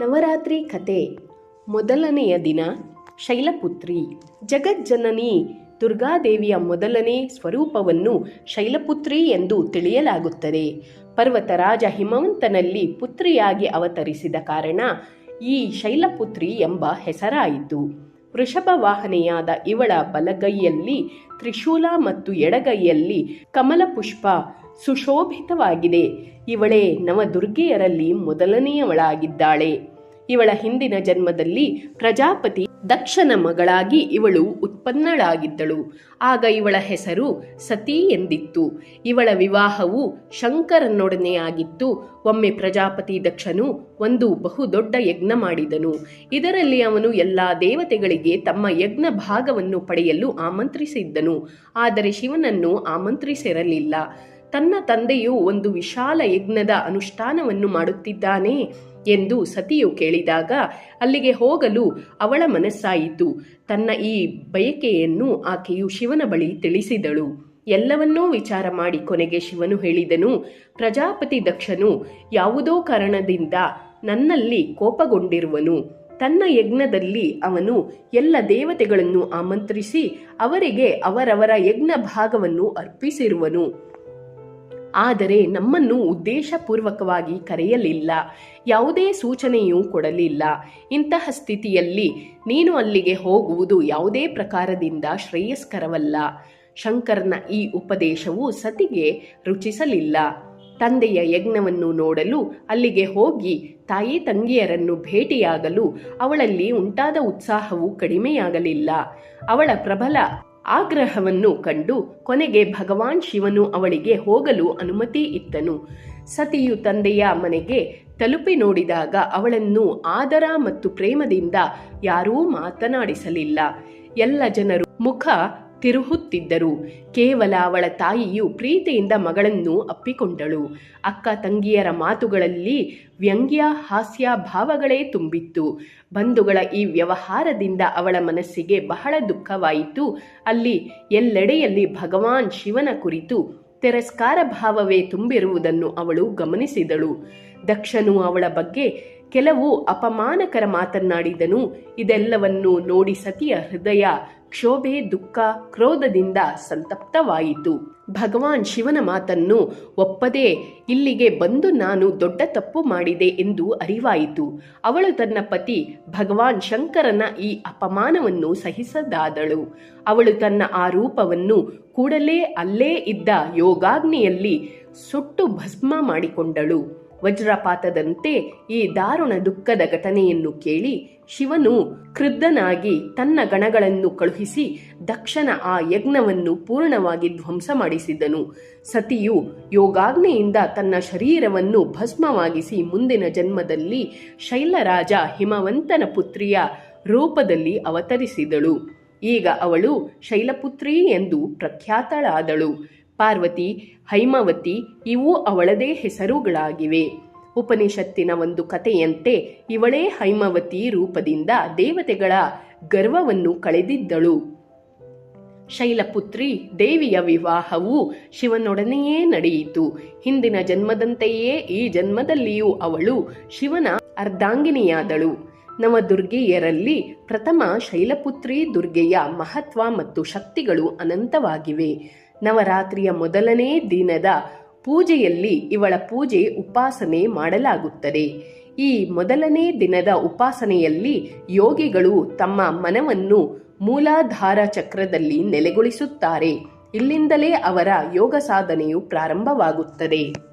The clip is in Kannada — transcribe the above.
ನವರಾತ್ರಿ ಕತೆ. ಮೊದಲನೆಯ ದಿನ ಶೈಲಪುತ್ರಿ. ಜಗಜ್ಜನನಿ ದುರ್ಗಾದೇವಿಯ ಮೊದಲನೇ ಸ್ವರೂಪವನ್ನು ಶೈಲಪುತ್ರಿ ಎಂದು ತಿಳಿಯಲಾಗುತ್ತದೆ. ಪರ್ವತರಾಜ ಹಿಮವಂತನಲ್ಲಿ ಪುತ್ರಿಯಾಗಿ ಅವತರಿಸಿದ ಕಾರಣ ಈ ಶೈಲಪುತ್ರಿ ಎಂಬ ಹೆಸರಾಯಿತು. ವೃಷಭ ವಾಹನೆಯಾದ ಇವಳ ಬಲಗೈಯಲ್ಲಿ ತ್ರಿಶೂಲ ಮತ್ತು ಎಡಗೈಯಲ್ಲಿ ಕಮಲ ಪುಷ್ಪ ಸುಶೋಭಿತವಾಗಿದೆ. ಇವಳೇ ನವದುರ್ಗೆಯರಲ್ಲಿ ಮೊದಲನೆಯವಳಾಗಿದ್ದಾಳೆ. ಇವಳ ಹಿಂದಿನ ಜನ್ಮದಲ್ಲಿ ಪ್ರಜಾಪತಿ ದಕ್ಷನ ಮಗಳಾಗಿ ಇವಳು ಉತ್ಪನ್ನಳಾಗಿದ್ದಳು. ಆಗ ಇವಳ ಹೆಸರು ಸತಿ ಎಂದಿತ್ತು. ಇವಳ ವಿವಾಹವು ಶಂಕರನೊಡನೆಯಾಗಿತ್ತು. ಒಮ್ಮೆ ಪ್ರಜಾಪತಿ ದಕ್ಷನು ಒಂದು ಬಹುದೊಡ್ಡ ಯಜ್ಞ ಮಾಡಿದನು. ಇದರಲ್ಲಿ ಅವನು ಎಲ್ಲ ದೇವತೆಗಳಿಗೆ ತಮ್ಮ ಯಜ್ಞ ಭಾಗವನ್ನು ಪಡೆಯಲು ಆಮಂತ್ರಿಸಿದ್ದನು. ಆದರೆ ಶಿವನನ್ನು ಆಮಂತ್ರಿಸಿರಲಿಲ್ಲ. ತನ್ನ ತಂದೆಯು ಒಂದು ವಿಶಾಲ ಯಜ್ಞದ ಅನುಷ್ಠಾನವನ್ನು ಮಾಡುತ್ತಿದ್ದಾನೆ. ಎಂದು ಸತಿಯು ಕೇಳಿದಾಗ ಅಲ್ಲಿಗೆ ಹೋಗಲು ಅವಳ ಮನಸ್ಸಾಯಿತು. ತನ್ನ ಈ ಬಯಕೆಯನ್ನು ಆಕೆಯು ಶಿವನ ಬಳಿ ತಿಳಿಸಿದಳು. ಎಲ್ಲವನ್ನೂ ವಿಚಾರ ಮಾಡಿ ಕೊನೆಗೆ ಶಿವನು ಹೇಳಿದನು, ಪ್ರಜಾಪತಿ ದಕ್ಷನು ಯಾವುದೋ ಕಾರಣದಿಂದ ನನ್ನಲ್ಲಿ ಕೋಪಗೊಂಡಿರುವನು. ತನ್ನ ಯಜ್ಞದಲ್ಲಿ ಅವನು ಎಲ್ಲ ದೇವತೆಗಳನ್ನು ಆಮಂತ್ರಿಸಿ ಅವರಿಗೆ ಅವರವರ ಯಜ್ಞ ಭಾಗವನ್ನು ಅರ್ಪಿಸಿರುವನು. ಆದರೆ ನಮ್ಮನ್ನು ಉದ್ದೇಶಪೂರ್ವಕವಾಗಿ ಕರೆಯಲಿಲ್ಲ. ಯಾವುದೇ ಸೂಚನೆಯೂ ಕೊಡಲಿಲ್ಲ. ಇಂತಹ ಸ್ಥಿತಿಯಲ್ಲಿ ನೀನು ಅಲ್ಲಿಗೆ ಹೋಗುವುದು ಯಾವುದೇ ಪ್ರಕಾರದಿಂದ ಶ್ರೇಯಸ್ಕರವಲ್ಲ. ಶಂಕರನ ಈ ಉಪದೇಶವು ಸತಿಗೆ ರುಚಿಸಲಿಲ್ಲ. ತಂದೆಯ ಯಜ್ಞವನ್ನು ನೋಡಲು ಅಲ್ಲಿಗೆ ಹೋಗಿ ತಾಯಿ ತಂಗಿಯರನ್ನು ಭೇಟಿಯಾಗಲು ಅವಳಲ್ಲಿ ಉಂಟಾದ ಉತ್ಸಾಹವು ಕಡಿಮೆಯಾಗಲಿಲ್ಲ. ಅವಳ ಪ್ರಬಲ ಆಗ್ರಹವನ್ನು ಕಂಡು ಕೊನೆಗೆ ಭಗವಾನ್ ಶಿವನು ಅವಳಿಗೆ ಹೋಗಲು ಅನುಮತಿ ಇತ್ತನು. ಸತಿಯು ತಂದೆಯ ಮನೆಗೆ ತಲುಪಿ ನೋಡಿದಾಗ ಅವಳನ್ನು ಆದರ ಮತ್ತು ಪ್ರೇಮದಿಂದ ಯಾರೂ ಮಾತನಾಡಿಸಲಿಲ್ಲ. ಎಲ್ಲ ಜನರು ಮುಖ ತಿರುಹುತ್ತಿದ್ದರು. ಕೇವಲ ಅವಳ ತಾಯಿಯು ಪ್ರೀತಿಯಿಂದ ಮಗಳನ್ನು ಅಪ್ಪಿಕೊಂಡಳು. ಅಕ್ಕ ತಂಗಿಯರ ಮಾತುಗಳಲ್ಲಿ ವ್ಯಂಗ್ಯ, ಹಾಸ್ಯ ಭಾವಗಳೇ ತುಂಬಿತ್ತು. ಬಂಧುಗಳ ಈ ವ್ಯವಹಾರದಿಂದ ಅವಳ ಮನಸ್ಸಿಗೆ ಬಹಳ ದುಃಖವಾಯಿತು. ಅಲ್ಲಿ ಎಲ್ಲೆಡೆಯಲ್ಲಿ ಭಗವಾನ್ ಶಿವನ ಕುರಿತು ತಿರಸ್ಕಾರ ಭಾವವೇ ತುಂಬಿರುವುದನ್ನು ಅವಳು ಗಮನಿಸಿದಳು. ದಕ್ಷನು ಅವಳ ಬಗ್ಗೆ ಕೆಲವು ಅಪಮಾನಕರ ಮಾತನ್ನಾಡಿದನು. ಇದೆಲ್ಲವನ್ನು ನೋಡಿ ಸತಿಯ ಹೃದಯ ಕ್ಷೋಭೆ, ದುಃಖ, ಕ್ರೋಧದಿಂದ ಸಂತಪ್ತವಾಯಿತು. ಭಗವಾನ್ ಶಿವನ ಮಾತನ್ನು ಒಪ್ಪದೆ, ಇಲ್ಲಿಗೆ ಬಂದು ನಾನು ದೊಡ್ಡ ತಪ್ಪು ಮಾಡಿದೆ ಎಂದು ಅರಿವಾಯಿತು. ಅವಳು ತನ್ನ ಪತಿ ಭಗವಾನ್ ಶಂಕರನ ಈ ಅಪಮಾನವನ್ನು ಸಹಿಸದಾದಳು. ಅವಳು ತನ್ನ ಆ ರೂಪವನ್ನು ಕೂಡಲೇ ಅಲ್ಲೇ ಇದ್ದ ಯೋಗಾಗ್ನಿಯಲ್ಲಿ ಸುಟ್ಟು ಭಸ್ಮ ಮಾಡಿಕೊಂಡಳು. ವಜ್ರಪಾತದಂತೆ ಈ ದಾರುಣ ದುಃಖದ ಘಟನೆಯನ್ನು ಕೇಳಿ ಶಿವನು ಕ್ರುದ್ಧನಾಗಿ ತನ್ನ ಗಣಗಳನ್ನು ಕಳುಹಿಸಿ ದಕ್ಷನ ಆ ಯಜ್ಞವನ್ನು ಪೂರ್ಣವಾಗಿ ಧ್ವಂಸ ಮಾಡಿಸಿದ್ದನು ಸತಿಯು ಯೋಗಾಗ್ನೆಯಿಂದ ತನ್ನ ಶರೀರವನ್ನು ಭಸ್ಮವಾಗಿಸಿ ಮುಂದಿನ ಜನ್ಮದಲ್ಲಿ ಶೈಲರಾಜ ಹಿಮವಂತನ ಪುತ್ರಿಯ ರೂಪದಲ್ಲಿ ಅವತರಿಸಿದಳು. ಈಗ ಅವಳು ಶೈಲಪುತ್ರಿ ಎಂದು ಪ್ರಖ್ಯಾತಳಾದಳು. ಪಾರ್ವತಿ, ಹೈಮವತಿ ಇವು ಅವಳದೇ ಹೆಸರುಗಳಾಗಿವೆ. ಉಪನಿಷತ್ತಿನ ಒಂದು ಕಥೆಯಂತೆ ಇವಳೇ ಹೈಮವತಿ ರೂಪದಿಂದ ದೇವತೆಗಳ ಗರ್ವವನ್ನು ಕಳೆದಿದ್ದಳು. ಶೈಲಪುತ್ರಿ ದೇವಿಯ ವಿವಾಹವು ಶಿವನೊಡನೆಯೇ ನಡೆಯಿತು. ಹಿಂದಿನ ಜನ್ಮದಂತೆಯೇ ಈ ಜನ್ಮದಲ್ಲಿಯೂ ಅವಳು ಶಿವನ ಅರ್ಧಾಂಗಿನಿಯಾದಳು ನವದುರ್ಗೆಯರಲ್ಲಿ ಪ್ರಥಮ ಶೈಲಪುತ್ರಿ ದುರ್ಗೆಯ ಮಹತ್ವ ಮತ್ತು ಶಕ್ತಿಗಳು ಅನಂತವಾಗಿವೆ. ನವರಾತ್ರಿಯ ಮೊದಲನೇ ದಿನದ ಪೂಜೆಯಲ್ಲಿ ಇವಳ ಪೂಜೆ ಉಪಾಸನೆ ಮಾಡಲಾಗುತ್ತದೆ. ಈ ಮೊದಲನೇ ದಿನದ ಉಪಾಸನೆಯಲ್ಲಿ ಯೋಗಿಗಳು ತಮ್ಮ ಮನವನ್ನು ಮೂಲಾಧಾರ ಚಕ್ರದಲ್ಲಿ ನೆಲೆಗೊಳಿಸುತ್ತಾರೆ. ಇಲ್ಲಿಂದಲೇ ಅವರ ಯೋಗ ಸಾಧನೆಯು ಪ್ರಾರಂಭವಾಗುತ್ತದೆ.